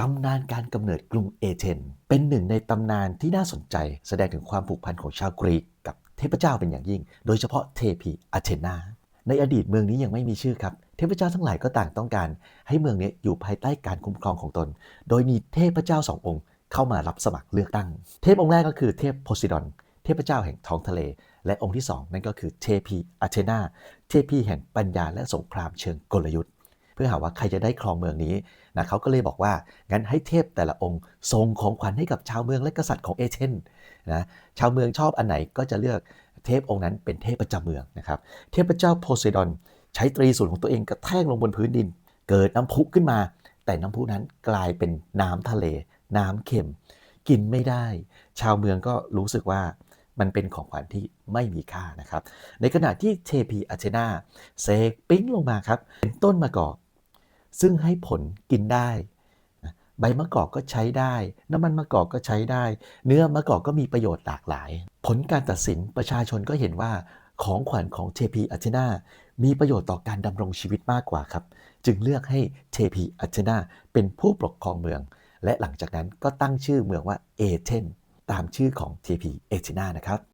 ตำนานการกำเนิดกรุงเอเธนเป็นหนึ่งในตำนานที่น่าสนใจ แสดงถึงความผูกพันของชาวกรีกกับเทพเจ้าเป็นอย่างยิ่ง โดยเฉพาะเทพีอาเธนาในอดีตเมืองนี้ยังไม่มีชื่อครับ เทพเจ้าทั้งหลายก็ต่างต้องการ ให้เมืองนี้อยู่ภายใต้การคุ้มครองของตน โดยมีเทพเจ้าสององค์ เข้ามารับสมัครเลือกตั้ง เทพองค์แรกก็คือเทพโพไซดอน เทพเจ้าแห่งท้องทะเล และองค์ที่สองนั่นก็คือเทพีอาเธนาเทพีแห่งปัญญาและสงครามเชิงกลยุทธ์ พื่อหาว่าใครจะได้ครองเมืองนี้นะเขาก็เลยบอกว่างั้นให้เทพแต่ละองค์ส่งของขวัญให้กับชาวเมืองและกษัตริย์ของเอเธนนะชาวเมืองชอบอันไหนก็จะเลือกเทพองค์นั้นเป็นเทพประจำเมืองนะครับเทพเจ้าโพไซดอนใช้ตรีสูตรของตัวเองกระแทกลงบนพื้นดิน เกิดน้ำพุขึ้นมา แต่น้ำพุนั้นกลายเป็นน้ำทะเล น้ำเค็ม กินไม่ได้ ชาวเมืองก็รู้สึกว่ามันเป็นของขวัญที่ไม่มีค่านะครับ ในขณะที่เทพีอาเทนาเซกปิ้งลงมาครับ เป็นต้นมะกอก ซึ่งให้ผลกินได้ใบมะกอกก็ใช้ได้ น้ำมันมะกอกก็ใช้ได้ เนื้อมะกอกก็มีประโยชน์หลากหลาย ผลการตัดสินประชาชนก็เห็นว่าของขวัญของเทพีอาเทนามีประโยชน์ต่อการดำรงชีวิตมากกว่าครับ จึงเลือกให้เทพีอาเทนาเป็นผู้ปกครองเมือง และหลังจากนั้นก็ตั้งชื่อเมืองว่าเอเธนตามชื่อของเทพีเอเธนานะครับ